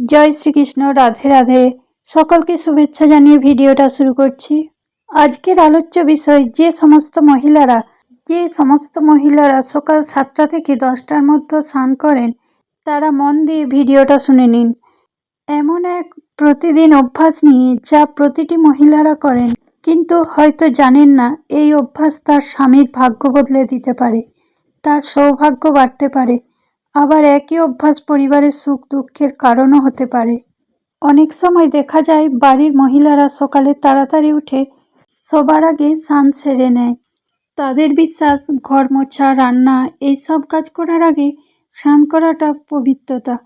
জয় শ্রীকৃষ্ণ, রাধে রাধে। সকলকে শুভেচ্ছা জানিয়ে ভিডিওটা শুরু করছি। আজকের আলোচ্য বিষয়, যে সমস্ত মহিলারা, যে সমস্ত মহিলারা সকাল সাতটা থেকে দশটার মধ্যে স্নান করেন, তারা মন দিয়ে ভিডিওটা শুনে নিন। এমন এক প্রতিদিন অভ্যাস নিয়ে যা প্রতিটি মহিলারা করেন, কিন্তু হয়তো জানেন না এই অভ্যাস তার স্বামীর ভাগ্য বদলে দিতে পারে, তার সৌভাগ্য বাড়তে পারে। আবার একই অভ্যাস পরিবারের সুখ দুঃখের কারণও হতে পারে। অনেক সময় দেখা যায়, বাড়ির মহিলারা সকালে তাড়াতাড়ি উঠে সবার আগে স্নান সেরে নেয়। তাদের বিশ্বাস ঘর মোছা রান্না এই সব কাজ করার আগে স্নান করাটা পবিত্রতা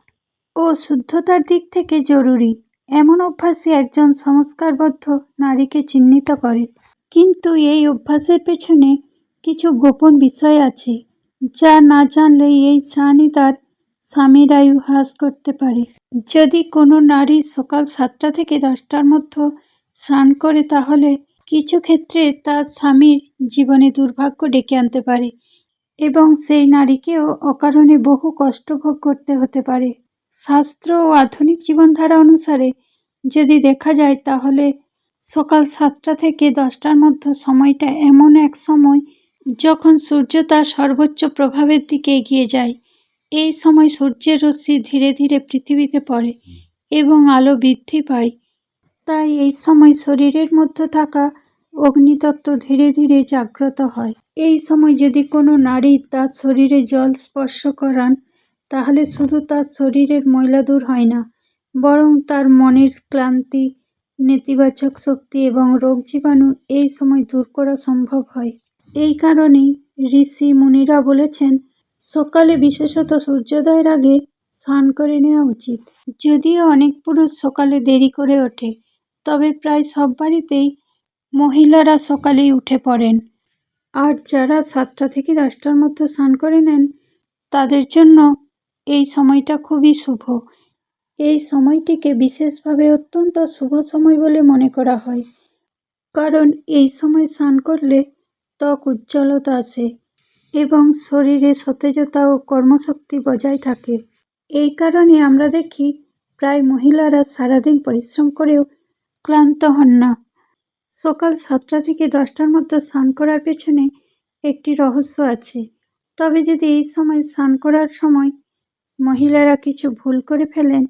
ও শুদ্ধতার দিক থেকে জরুরি। এমন অভ্যাসই একজন সংস্কারবদ্ধ নারীকে চিহ্নিত করে। কিন্তু এই অভ্যাসের পেছনে কিছু গোপন বিষয় আছে। যা না জানলে এই স্নানই তার স্বামীর আয়ু হ্রাস করতে পারে। যদি কোনো নারী সকাল সাতটা থেকে দশটার মধ্যে স্নান করে, তাহলে কিছু ক্ষেত্রে তার স্বামীর জীবনে দুর্ভাগ্য ডেকে আনতে পারে এবং সেই নারীকেও অকারণে বহু কষ্ট ভোগ করতে হতে পারে। শাস্ত্র ও আধুনিক জীবনধারা অনুসারে যদি দেখা যায়, তাহলে সকাল সাতটা থেকে দশটার মধ্যে সময়টা এমন এক সময় যখন সূর্য তার সর্বোচ্চ প্রভাবের দিকে এগিয়ে যায়, এই সময় সূর্যের রশ্মি ধীরে ধীরে পৃথিবীতে পড়ে এবং আলো বৃদ্ধি পায়। তাই এই সময় শরীরের মধ্যে থাকা অগ্নিতত্ত্ব ধীরে ধীরে জাগ্রত হয়। এই সময় যদি কোনো নারী তার শরীরে জল স্পর্শ করান, তাহলে শুধু তার শরীরের ময়লা দূর হয় না, বরং তার মনের ক্লান্তি, নেতিবাচক শক্তি এবং রোগ জীবাণু এই সময় দূর করা সম্ভব হয়। এই কারণেই ঋষি মুনিরা বলেছেন, সকালে বিশেষত সূর্যোদয়ের আগে স্নান করে নেওয়া উচিত। যদিও অনেক পুরুষ সকালে দেরি করে ওঠে, তবে প্রায় সব বাড়িতেই মহিলারা সকালেই উঠে পড়েন। আর যারা সাতটা থেকে দশটার মধ্যে স্নান করে নেন, তাদের জন্য এই সময়টা খুবই শুভ। এই সময়টিকে বিশেষভাবে অত্যন্ত শুভ সময় বলে মনে করা হয়। কারণ এই সময় স্নান করলে ত্বক উজ্জ্বলতা আসে এবং শরীরে সতেজতা ও কর্মশক্তি বজায় থাকে। এই কারণে আমরা দেখি প্রায় মহিলারা সারাদিন পরিশ্রম করেও ক্লান্ত হন না। সকাল সাতটা থেকে দশটার মধ্যে স্নান করার পেছনে একটি রহস্য আছে। তবে যদি এই সময় স্নান করার সময় মহিলারা কিছু ভুল করে ফেলেন,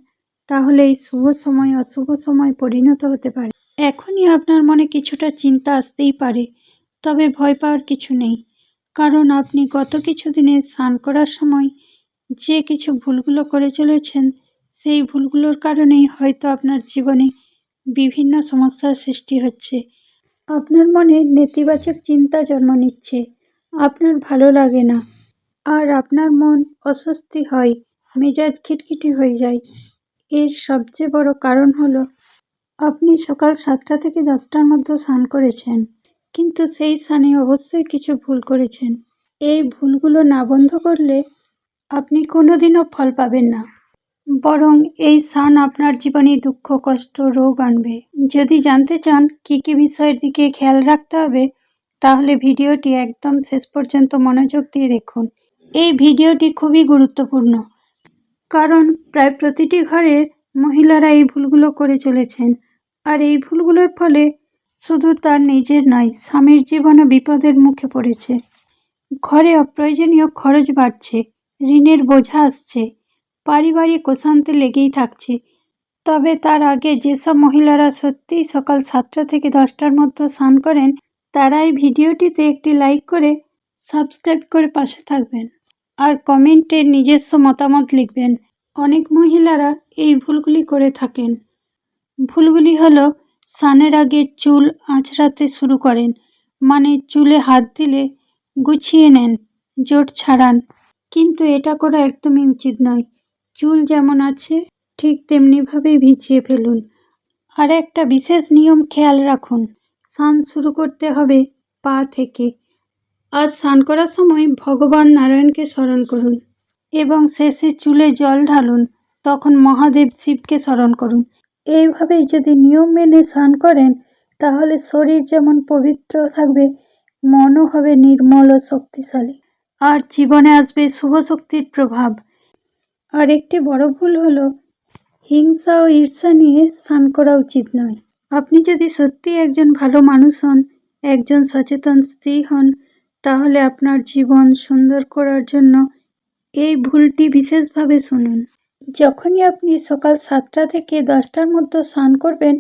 তাহলে এই শুভ সময় অশুভ সময় পরিণত হতে পারে। এখনই আপনার মনে কিছুটা চিন্তা আসতেই পারে। তবে ভয় পাওয়ার কিছু নেই। কারণ আপনি গত কিছু দিনে স্নান করার সময় যে কিছু ভুলগুলো করে চলেছেন, সেই ভুলগুলোর কারণেই হয়তো আপনার জীবনে বিভিন্ন সমস্যার সৃষ্টি হচ্ছে। আপনার মনে নেতিবাচক চিন্তা জন্ম নিচ্ছে। আপনার ভালো লাগে না। আর আপনার মন অস্বস্তি হয়, মেজাজ খিটখিটি হয়ে যায়। এর সবচেয়ে বড় কারণ হলো, আপনি সকাল সাতটা থেকে দশটার মধ্যে স্নান করেছেন। কিন্তু সেই স্থানে অবশ্যই কিছু ভুল করেছেন। এই ভুলগুলো না বন্ধ করলে আপনি কোনোদিনও ফল পাবেন না। বরং এই স্থান আপনার জীবনে দুঃখ, কষ্ট, রোগ আনবে। যদি জানতে চান কী কী বিষয়ের দিকে খেয়াল রাখতে হবে, তাহলে ভিডিওটি একদম শেষ পর্যন্ত মনোযোগ দিয়ে দেখুন। এই ভিডিওটি খুবই গুরুত্বপূর্ণ, কারণ প্রায় প্রতিটি ঘরের মহিলারা এই ভুলগুলো করে চলেছেন। আর এই ভুলগুলোর ফলে শুধু তার নিজের নয়, স্বামীর জীবনও বিপদের মুখে পড়েছে। ঘরে অপ্রয়োজনীয় খরচ বাড়ছে, ঋণের বোঝা আসছে, পারিবারিক অশান্তি লেগেই থাকছে। তবে তার আগে যেসব মহিলারা সত্যিই সকাল সাতটা থেকে দশটার মধ্যে স্নান করেন তারা এই ভিডিওটিতে একটি লাইক করে সাবস্ক্রাইব করে পাশে থাকবেন। আর কমেন্টে নিজস্ব মতামত লিখবেন। অনেক মহিলারা এই ভুলগুলি করে থাকেন। ভুলগুলি হলো স্নানের আগে চুল আঁচড়াতে শুরু করেন। মানে চুলে হাত দিলে গুছিয়ে নেন, জোট ছাড়ান। কিন্তু এটা করা একদমই উচিত নয়। চুল যেমন আছে, ঠিক তেমনিভাবেই ভিজিয়ে ফেলুন। আর একটা বিশেষ নিয়ম খেয়াল রাখুন, স্নান শুরু করতে হবে পা থেকে। আর স্নান করার সময় ভগবান নারায়ণকে স্মরণ করুন। এবং শেষে চুলে জল ঢালুন, তখন মহাদেব শিবকে স্মরণ করুন। এইভাবেই যদি নিয়ম মেনে স্নান করেন, তাহলে শরীর যেমন পবিত্র থাকবে, মনও হবে নির্মল ও শক্তিশালী। আর জীবনে আসবে শুভ শক্তির প্রভাব। আর একটি বড় ভুল হলো, হিংসা ও ঈর্ষা নিয়ে স্নান করা উচিত নয়। আপনি যদি সত্যি একজন ভালো মানুষ হন, একজন সচেতন স্ত্রী হন, তাহলে আপনার জীবন সুন্দর করার জন্য এই ভুলটি বিশেষভাবে শুনুন। যখনই আপনি সকাল সাতটা থেকে দশটার মধ্যে স্নান করবেন,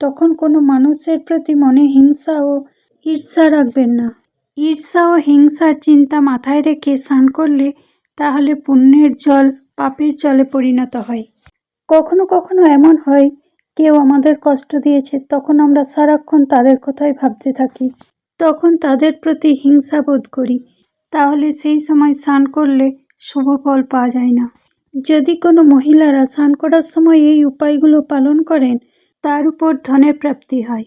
তখন কোনো মানুষের প্রতি মনে হিংসা ও ঈর্ষা রাখবেন না। ঈর্ষা ও হিংসার চিন্তা মাথায় রেখে স্নান করলে তাহলে পুণ্যের জল পাপের জলে পরিণত হয়। কখনো কখনো এমন হয়, কেউ আমাদের কষ্ট দিয়েছে, তখন আমরা সারাক্ষণ তাদের কথাই ভাবতে থাকি। তখন তাদের প্রতি হিংসা বোধ করি, তাহলে সেই সময় স্নান করলে শুভ ফল পাওয়া যায় না। যদি কোনো মহিলারা স্নান করার সময় এই উপায়গুলো পালন করেন, তার উপর ধনের প্রাপ্তি হয়।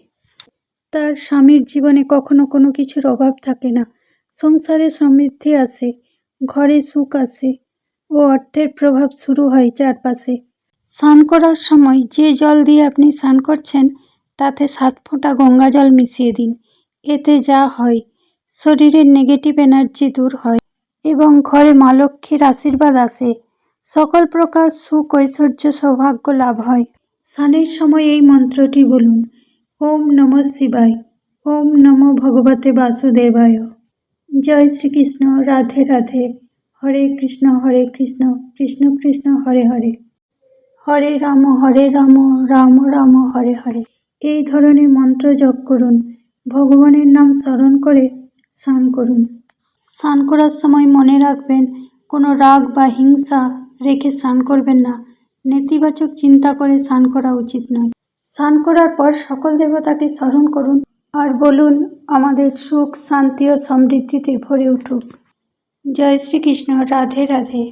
তার স্বামীর জীবনে কখনো কোনো কিছুর অভাব থাকে না। সংসারে সমৃদ্ধি আসে ঘরে সুখ আসে ও অর্থের প্রভাব শুরু হয় চারপাশে। স্নান করার সময় যে জল দিয়ে আপনি স্নান করছেন, তাতে সাত ফোঁটা গঙ্গা জল মিশিয়ে দিন। এতে যা হয়, শরীরের নেগেটিভ এনার্জি দূর হয় এবং ঘরে মা লক্ষ্মীর আশীর্বাদ আসে। সকল প্রকার সুখ ঐশ্বর্য সৌভাগ্য লাভ হয়। স্নানের সময় এই মন্ত্রটি বলুন, ওম নম শিবায়, ওম নম ভগবতে বাসুদেবায়। জয় শ্রীকৃষ্ণ, রাধে রাধে। হরে কৃষ্ণ হরে কৃষ্ণ কৃষ্ণ কৃষ্ণ, হরে হরে। হরে রাম হরে রাম রাম রাম, হরে হরে। এই ধরনের মন্ত্র জপ করুন, ভগবানের নাম স্মরণ করে স্নান করুন। স্নান করার সময় মনে রাখবেন, কোনো রাগ বা হিংসা রেখে স্নান করবেন না। নেতিবাচক চিন্তা করে স্নান করা উচিত নয়। স্নান করার পর সকল দেবতাকে স্মরণ করুন আর বলুন, আমাদের সুখ, শান্তি ও সমৃদ্ধিতে ভরে উঠুক। জয় শ্রীকৃষ্ণ। রাধে রাধে।